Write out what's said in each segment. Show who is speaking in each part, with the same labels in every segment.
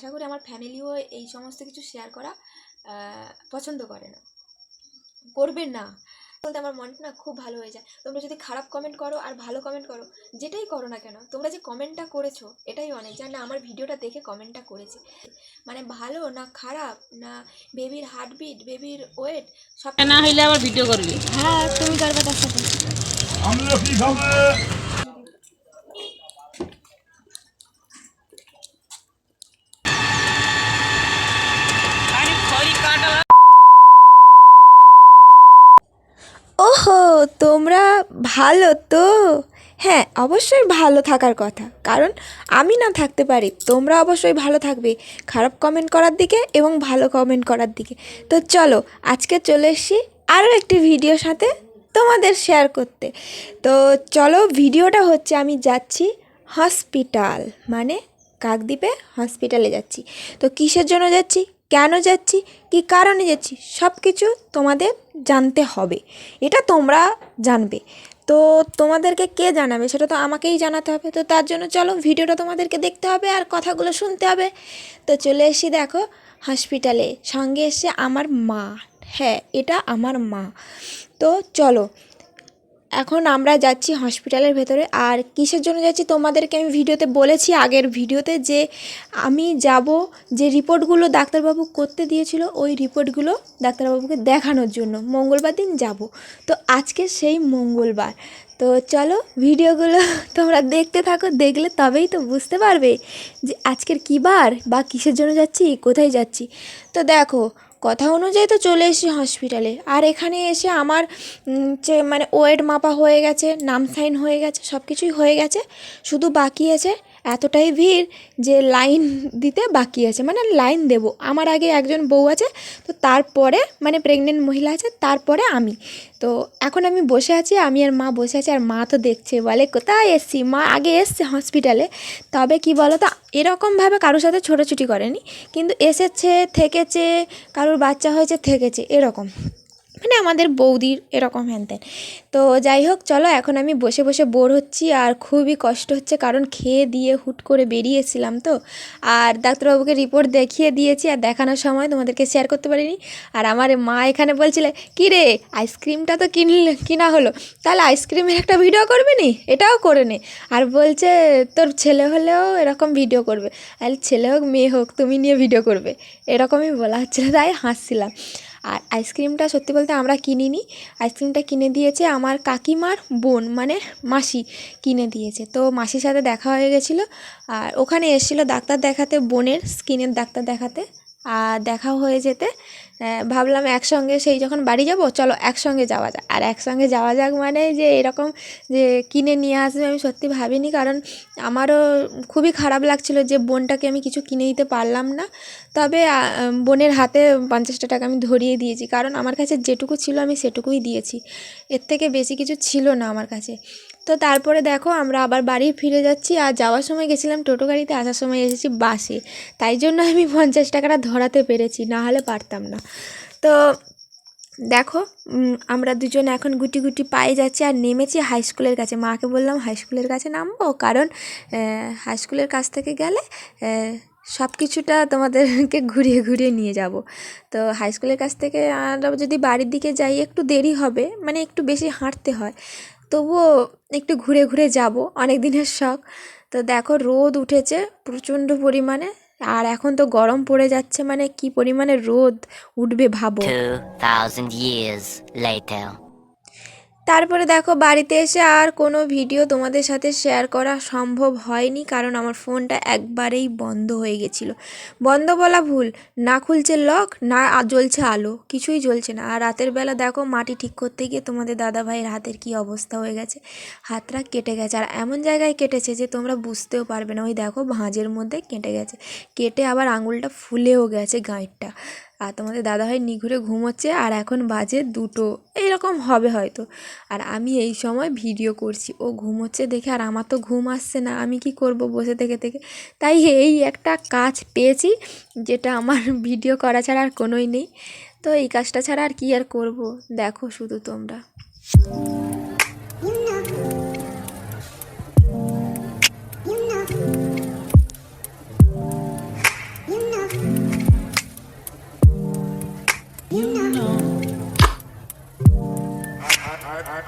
Speaker 1: আশা করি আমার ফ্যামিলিও এই সমস্ত কিছু শেয়ার করা পছন্দ করে না। করবে না। বলতে আমার মনটা না খুব ভালো হয়ে যায়। তোমরা যদি খারাপ কমেন্ট করো আর ভালো কমেন্ট করো যেটাই করো না কেন তোমরা যে কমেন্টটা করেছ এটাই অনেক। জান না আমার ভিডিওটা দেখে কমেন্টটা করেছে। মানে ভালো না খারাপ না বেবির হার্টবিট বেবির ওয়েট সব
Speaker 2: না হইলে আবার ভিডিও করবি।
Speaker 1: হ্যাঁ তুমি করবে তার সাথে
Speaker 3: আমরা কি খাবে
Speaker 1: ওহো তোমরা ভালো তো? হ্যাঁ অবশ্যই ভালো থাকার কথা। কারণ আমি না থাকতে পারি, তোমরা অবশ্যই ভালো থাকবে। খারাপ কমেন্ট করার দিকে এবং ভালো কমেন্ট করার দিকে। তো চলো, আজকে চলে এসেছি আরও একটি ভিডিওর সাথে তোমাদের শেয়ার করতে। তো চলো ভিডিওটা হচ্ছে আমি যাচ্ছি হসপিটাল মানে কাকদ্বীপে হসপিটালে যাচ্ছি। তো কিসের জন্য যাচ্ছি? কেন যাচ্ছি, কী কারণে যাচ্ছি সব কিছু তোমাদের জানতে হবে। এটা তোমরা জানবে। তো তোমাদেরকে কে জানাবে সেটা তো আমাকেই জানাতে হবে। তো তার জন্য চলো ভিডিওটা তোমাদেরকে দেখতে হবে আর কথাগুলো শুনতে হবে। তো চলে এসি দেখো হসপিটালে সঙ্গে এসে আমার মা। হ্যাঁ এটা আমার মা। তো চলো এখন আমরা যাচ্ছি হসপিটালের ভেতরে। আর কিসের জন্য যাচ্ছি তোমাদেরকে আমি ভিডিওতে বলেছি আগের ভিডিওতে যে আমি যাব যে রিপোর্টগুলো ডাক্তারবাবু করতে দিয়েছিল, ওই রিপোর্টগুলো ডাক্তারবাবুকে দেখানোর জন্য। মঙ্গলবার দিন যাব। তো আজকে সেই মঙ্গলবার। তো চলো ভিডিওগুলো তোমরা দেখতে থাকো, দেখলে তবেই তো বুঝতে পারবে যে আজকের কী বার বা কিসের জন্য যাচ্ছি, কোথায় যাচ্ছি। তো দেখো কথা অনুযায়ী তো চলে এসেছি হসপিটালে আর এখানে এসে আমার যে মানে ওয়েট মাপা হয়ে গেছে, নাম সাইন হয়ে গেছে সব কিছুই হয়ে গেছে। শুধু বাকি আছে এতটাই ভিড় যে লাইন দিতে বাকি আছে। মানে লাইন দেব। আমার আগে একজন বউ আছে, তো তারপরে মানে প্রেগনেন্ট মহিলা আছে, তারপরে আমি। তো এখন আমি বসে আছি, আমি আর মা বসে আছি, আর মা তো দেখছে, বলে, কোথায় এসছি? মা আগে এসছে হসপিটালে তবে কি বলো তো এরকমভাবে কারোর সাথে ছোটাছুটি করেনি। কিন্তু এসেছে, থেকেছে, কারোর বাচ্চা হয়েছে, থেকেছে, এরকম। মানে আমাদের বৌদির এরকম হ্যান ত্যান তো যাই হোক, চলো এখন আমি বসে বসে বোর হচ্ছি আর খুবই কষ্ট হচ্ছে কারণ খেয়ে দিয়ে হুট করে বেরিয়েছিলাম তো। আর ডাক্তারবাবুকে রিপোর্ট দেখিয়ে দিয়েছি আর দেখানোর সময় তোমাদেরকে শেয়ার করতে পারিনি। আর আমার মা এখানে বলছিলে, কী রে আইসক্রিমটা তো কিনলে, কিনা হলো। তাহলে আইসক্রিমের একটা ভিডিও করবে নি? এটাও করে নে। আর বলছে, তোর ছেলে হলেও এরকম ভিডিও করবে। আর ছেলে হোক, মেয়ে হোক, তুমি নিয়ে ভিডিও করবে। এরকমই বলা হচ্ছিল, তাই হাসছিলাম। আর আইসক্রিমটা সত্যি বলতে আমরা কিনিনি। আইসক্রিমটা কিনে দিয়েছে আমার কাকিমার বোন মানে মাসি কিনে দিয়েছে। তো মাসির সাথে দেখা হয়ে গেছিল আর ওখানে এসেছিল ডাক্তার দেখাতে, বোনের, স্কিনের ডাক্তার দেখাতে। আর দেখা হয়ে যেতে ভাবলাম একসঙ্গে সেই যখন বাড়ি যাব, চলো একসঙ্গে যাওয়া যাক। আর একসঙ্গে যাওয়া যাক মানে যে এরকম যে কিনে নিয়ে আসবে আমি সত্যি ভাবিনি, কারণ আমারও খুবই খারাপ লাগছিল যে বোনটাকে আমি কিছু কিনে দিতে পারলাম না। তবে বোনের হাতে পঞ্চাশটা টাকা আমি ধরিয়ে দিয়েছি, কারণ আমার কাছে যেটুকু ছিল আমি সেটুকুই দিয়েছি। এর থেকে বেশি কিছু ছিল না আমার কাছে। তো তারপরে দেখো আমরা আবার বাড়ি ফিরে যাচ্ছি আর যাওয়ার সময় গেছিলাম টোটো গাড়িতে, আসার সময় এসেছি বাসে। তাই জন্য আমি পঞ্চাশ টাকাটা ধরাতে পেরেছি, না হলে পারতাম না। তো দেখো আমরা দুজন এখন গুটি গুটি পায়ে যাচ্ছি আর নেমেছি হাই স্কুলের কাছে। মাকে বললাম হাই স্কুলের কাছে নামবো, কারণ হাই স্কুলের কাছ থেকে গেলে সব কিছুটা তোমাদেরকে ঘুরিয়ে ঘুরিয়ে নিয়ে যাব। তো হাই স্কুলের কাছ থেকে আমরা যদি বাড়ির দিকে যাই, একটু দেরি হবে মানে একটু বেশি হাঁটতে হয়। তবুও একটু ঘুরে ঘুরে যাব। অনেক দিনের শখ। তো দেখো রোদ উঠেছে প্রচণ্ড পরিমাণে। আর এখন তো গরম পড়ে যাচ্ছে মানে কি পরিমাণে রোদ উঠবে ভাবো।
Speaker 4: 2,000 years later.
Speaker 1: তারপরে দেখো বাড়িতে এসে আর কোনো ভিডিও তোমাদের সাথে শেয়ার করা সম্ভব হয়নি, কারণ আমার ফোনটা একবারেই বন্ধ হয়ে গেছিল। বন্ধ বলা ভুল, না খুলছে লক না জ্বলছে আলো, কিছুই জ্বলছে না। আর রাতের বেলা দেখো মাটি ঠিক করতে গিয়ে তোমাদের দাদা ভাইয়ের হাতের কি অবস্থা হয়ে গেছে, হাতটা কেটে গেছে। আর এমন জায়গায় কেটেছে যে তোমরা বুঝতেও পারবে না, ওই দেখো ভাঁজের মধ্যে কেটে গেছে, কেটে আবার আঙুলটা ফুলেও গেছে গাঁটটা আর তোমাদের দাদাভাই নিঘুরে ঘুমোচ্ছে আর এখন বাজে দুটো। এইরকম হবে হয়তো। আর আমি এই সময় ভিডিও করছি। ও ঘুমোচ্ছে দেখে আর আমার তো ঘুম আসছে না। আমি কি করব বসে থেকে থেকে? তাই এই একটা কাজ পেয়েছি যেটা আমার ভিডিও করা ছাড়া আর কোনোই নেই। তো এই কাজটা ছাড়া আর কি আর করব? দেখো শুধু তোমরা।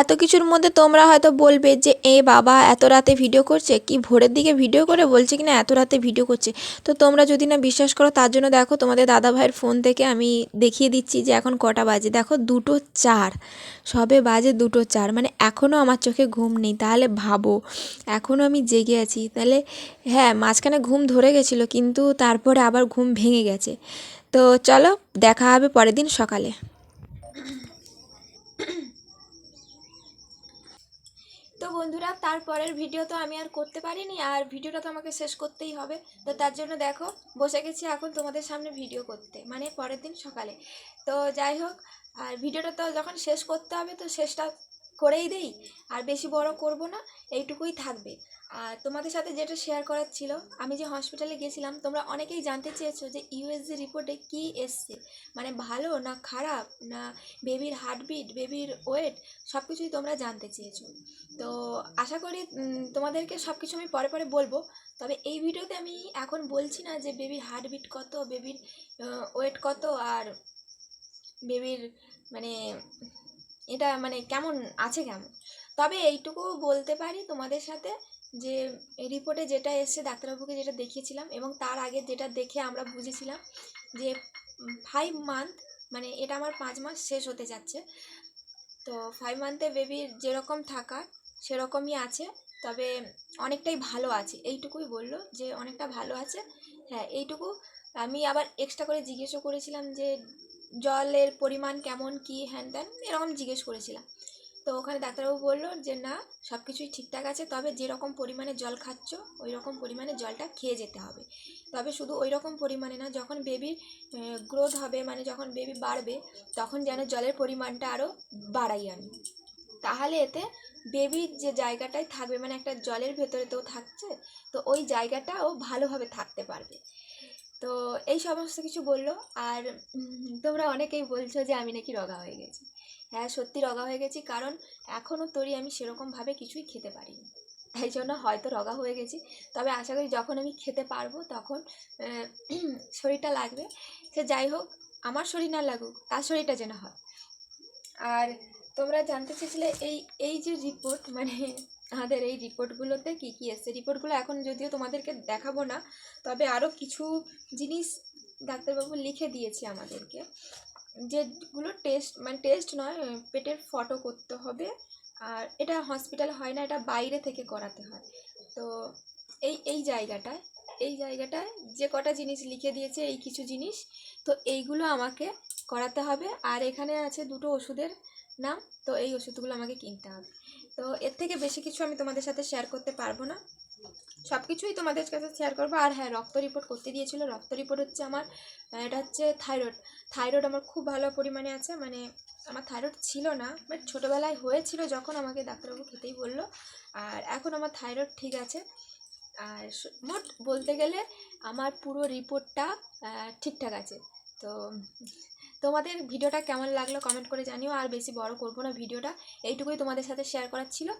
Speaker 1: এত কিছুর মধ্যে তোমরা হয়তো বলবে যে, এ বাবা, এত রাতে ভিডিও করছে? কি ভোরের দিকে ভিডিও করে বলছে কিনা? এত রাতে ভিডিও করছে? তো তোমরা যদি না বিশ্বাস করো, তার জন্য দেখো তোমাদের দাদা ভাইয়ের ফোন থেকে আমি দেখিয়ে দিচ্ছি যে এখন কটা বাজে। দেখো, দুটো চার। সবে বাজে দুটো চার। মানে এখনও আমার চোখে ঘুম নেই। তাহলে ভাবো এখনও আমি জেগে আছি। তাহলে হ্যাঁ মাঝখানে ঘুম ধরে গেছিল, কিন্তু তারপরে আবার ঘুম ভেঙে গেছে। তো চলো, দেখা হবে পরের দিন সকালে। বন্ধুরা, তারপরের ভিডিও তো আমি আর করতে পারিনি, আর ভিডিওটা তো আমাকে শেষ করতেই হবে। তো তার জন্য দেখো, বসে গেছি এখন তোমাদের সামনে ভিডিও করতে মানে পরের দিন সকালে। তো যাই হোক, আর ভিডিওটা তো যখন শেষ করতে হবে, তো শেষটা করেই দেই, আর বেশি বড় করব না, এইটুকুই থাকবে। আর তোমাদের সাথে যেটা শেয়ার করার ছিল, আমি যে হসপিটালে গেছিলাম তোমরা অনেকেই জানতে চেয়েছো যে ইউএসজি রিপোর্টে কি এসছে। মানে ভালো না খারাপ, না বেবির হার্টবিট বেবির ওয়েট সব কিছুই তোমরা জানতে চেয়েছো। তো আশা করি তোমাদেরকে সব কিছু আমি পরে পরে বলব, তবে এই ভিডিওতে আমি এখন বলছি না যে বেবির হার্টবিট কত বেবির ওয়েট কত, আর বেবির মানে এটা মানে কেমন, আছে কেমন? তবে এইটুকু বলতে পারি তোমাদের সাথে যে রিপোর্টে যেটা এসছে, ডাক্তারবাবুকে যেটা দেখিয়েছিলাম এবং তার আগে যেটা দেখে আমরা বুঝেছিলাম যে ফাইভ মান্থ মানে এটা আমার পাঁচ মাস শেষ হতে যাচ্ছে। তো ফাইভ মান্থে বেবির যেরকম থাকা, সেরকমই আছে, তবে অনেকটাই ভালো আছে। এইটুকুই বলল যে, অনেকটা ভালো আছে। হ্যাঁ এইটুকু আমি আবার এক্সট্রা করে জিজ্ঞেসও করেছিলাম যে জলের পরিমাণ কেমন, কি, হ্যান ত্যান এরকম জিজ্ঞেস করেছিলাম। তো ওখানে ডাক্তারবাবু বলল যে, না সব কিছুই ঠিকঠাক আছে, তবে যেরকম পরিমাণে জল খাচ্ছ ওই রকম পরিমাণে জলটা খেয়ে যেতে হবে। তবে শুধু ওই রকম পরিমাণে না, যখন বেবির গ্রোথ হবে মানে যখন বেবি বাড়বে, তখন যেন জলের পরিমাণটা আরও বাড়াই আমি। তাহলে এতে বেবির যে জায়গাটায় থাকবে মানে একটা জলের ভেতরে তো থাকছে, তো ওই জায়গাটাও ভালোভাবে থাকতে পারবে। তো এই সমস্ত কিছু বলল আর তোমরা অনেকেই বলছো যে আমি নাকি রগা হয়ে গেছি। হ্যাঁ সত্যি রগা হয়ে গেছি কারণ এখনও তরি আমি সেরকমভাবে কিছুই খেতে পারিনি। তাই জন্য হয়তো রগা হয়ে গেছি। তবে আশা করি যখন আমি খেতে পারব তখন শরীরটা লাগবে। সে যাই হোক, আমার শরীর না লাগুক, তার শরীরটা যেন হয়। আর তোমরা জানতে চেয়েছিলে এই এই যে রিপোর্ট মানে আমাদের এই রিপোর্টগুলোতে কী কী এসছে? রিপোর্টগুলো এখন যদিও তোমাদেরকে দেখাবো না, তবে আরও কিছু জিনিস ডাক্তারবাবু লিখে দিয়েছে আমাদেরকে। যেগুলো টেস্ট মানে টেস্ট নয় পেটের ফটো করতে হবে। আর এটা হসপিটালে হয় না, এটা বাইরে থেকে করাতে হয়। তো এই এই জায়গাটায় এই জায়গাটায় যে কটা জিনিস লিখে দিয়েছে, এই কিছু জিনিস, তো এইগুলো আমাকে করাতে হবে। আর এখানে আছে দুটো ওষুধের নাম, তো এই ওষুধগুলো আমাকে কিনতে হবে। তো এর থেকে বেশি কিছু আমি তোমাদের সাথে শেয়ার করতে পারব না। সব কিছুই তোমাদের কাছে শেয়ার করব। আর হ্যাঁ রক্ত রিপোর্ট করতে দিয়েছিল। রক্ত রিপোর্ট হচ্ছে আমার এটা হচ্ছে থাইরয়েড থাইরয়েড আমার খুব ভালো পরিমাণে আছে। মানে আমার থাইরয়েড ছিল না বাট ছোটোবেলায় হয়েছিল যখন আমাকে ডাক্তারবাবু খেতেই বলল। আর এখন আমার থাইরয়েড ঠিক আছে। আর মোট বলতে গেলে আমার পুরো রিপোর্টটা ঠিকঠাক আছে। তো তোমাদের ভিডিওটা কেমন লাগল কমেন্ট করে জানিও, আর বেশি বড় করব না ভিডিওটা। এইটুকুই তোমাদের সাথে শেয়ার করার ছিল।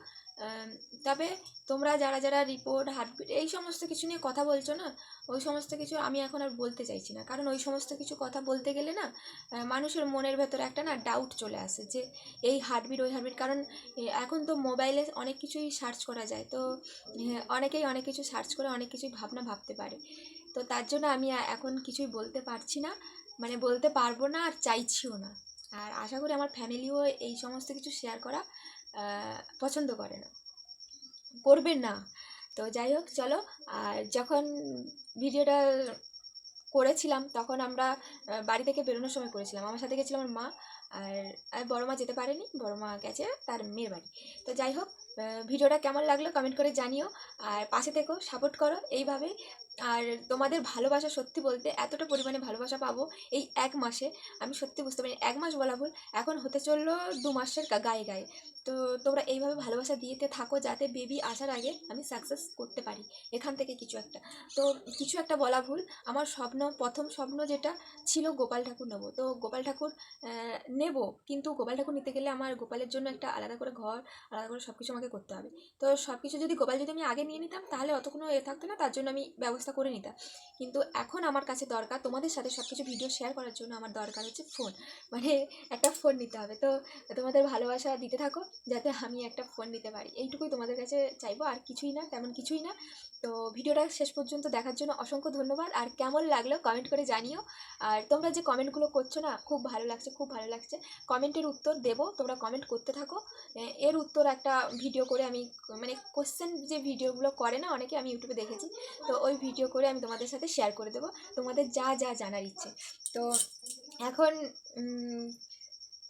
Speaker 1: তবে তোমরা যারা যারা রিপোর্ট হার্টবিট এই সমস্ত কিছু নিয়ে কথা বলছো না, ওই সমস্ত কিছু আমি এখন আর বলতে চাইছি না। কারণ ওই সমস্ত কিছু কথা বলতে গেলে না মানুষের মনের ভেতরে একটা না ডাউট চলে আসে যে এই হার্টবিট ওই হার্টবিট কারণ এখন তো মোবাইলে অনেক কিছুই সার্চ করা যায়। তো অনেকেই অনেক কিছু সার্চ করে, অনেক কিছুই ভাবনা ভাবতে পারে। তো তার জন্য আমি এখন কিছুই বলতে পারছি না। মানে বলতে পারব না আর চাইছিও না। আর আশা করি আমার ফ্যামিলিও এই সমস্ত কিছু শেয়ার করা পছন্দ করে না। করবেন না। তো যাই হোক, চলো। আর যখন ভিডিওটা করেছিলাম, তখন আমরা বাড়ি থেকে বেরোনোর সময় করেছিলাম। আমার সাথে গেছিলাম আমার মা আর আর বড় মা যেতে পারেনি। বড় মা গেছে তার মেয়ের বাড়ি। তো যাই হোক ভিডিওটা কেমন লাগল কমেন্ট করে জানিও। আর পাশে থেকো সাপোর্ট করো। এইভাবেই আর তোমাদের ভালোবাসা সত্যি বলতে এতটা পরিমাণে ভালোবাসা পাবো এই এক মাসে। আমি সত্যি বুঝতে পারি এক মাস বলা ভুল, এখন হতে চলল দু মাসের গায়ে গায়ে। তো তোমরা এইভাবে ভালোবাসা দিতে থাকো যাতে বেবি আসার আগে আমি সাকসেস করতে পারি, এখান থেকে কিছু একটা। তো কিছু একটা বলা ভুল, আমার স্বপ্ন, প্রথম স্বপ্ন যেটা ছিল গোপাল ঠাকুর নেব। তো গোপাল ঠাকুর নেব, কিন্তু গোপাল ঠাকুর নিতে গেলে আমার গোপালের জন্য একটা আলাদা করে ঘর, আলাদা করে সব কিছু আমাকে করতে হবে। তো সব কিছু যদি গোপাল যদি আমি আগে নিয়ে নিতাম, তাহলে অত কোনো এ থাকতো না, তার জন্য আমি ব্যবস্থা করে নিতাম। কিন্তু এখন আমার কাছে দরকার, তোমাদের সাথে সব কিছু ভিডিও শেয়ার করার জন্য আমার দরকার হচ্ছে ফোন মানে একটা ফোন নিতে হবে। তো তোমাদের ভালোবাসা দিতে থাকো, যাতে আমি একটা ফোন নিতে পারি। এইটুকুই তোমাদের কাছে চাইব, আর কিছুই না, তেমন কিছুই না। তো ভিডিওটা শেষ পর্যন্ত দেখার জন্য অসংখ্য ধন্যবাদ। আর কেমন লাগল কমেন্ট করে জানিও। আর তোমরা যে কমেন্টগুলো করছ না, খুব ভালো লাগছে, খুব ভালো লাগছে। কমেন্টের উত্তর দেবো, তোমরা কমেন্ট করতে থাকো। এর উত্তর একটা ভিডিও করে আমি মানে কোশ্চেন যে ভিডিওগুলো করে না, অনেকে আমি ইউটিউবে দেখেছি। তো ওই ভিডিও করে আমি তোমাদের সাথে শেয়ার করে দেবো। তোমাদের যা যা জানার ইচ্ছে। তো এখন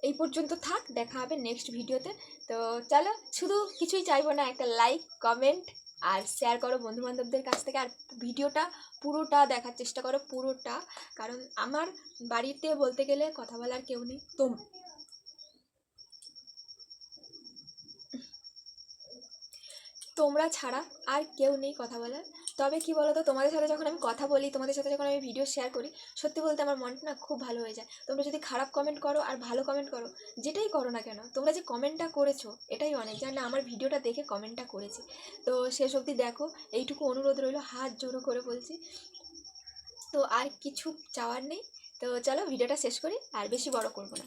Speaker 1: এই পর্যন্ত থাক, দেখা হবে নেক্সট ভিডিওতে তো। চলো, শুধু কিছুই চাইব না, একটা লাইক কমেন্ট আর শেয়ার করো বন্ধু বান্ধবদের কাছ থেকে। আর ভিডিওটা পুরোটা দেখার চেষ্টা করো, পুরোটা। কারণ আমার বাড়িতে বলতে গেলে কথা বলার কেউ নেই। তোম তোমরা ছাড়া আর কেউ নেই কথা বলার। তবে কি বলো তো তোমাদের সাথে যখন আমি কথা বলি, তোমাদের সাথে যখন আমি ভিডিও শেয়ার করি, সত্যি বলতে আমার মনটা না খুব ভালো হয়ে যায়। তোমরা যদি খারাপ কমেন্ট করো আর ভালো কমেন্ট করো, যেটাই করো না কেন, তোমরা যে কমেন্টটা করেছ, এটাই অনেক। জান না, আমার ভিডিওটা দেখে কমেন্টটা করেছে। তো শেষ অবধি দেখো, এইটুকু অনুরোধ রইল, হাত জোড়ো করে বলছি। তো আর কিছু চাওয়ার নেই। তো চলো ভিডিওটা শেষ করি, আর বেশি বড় করব না।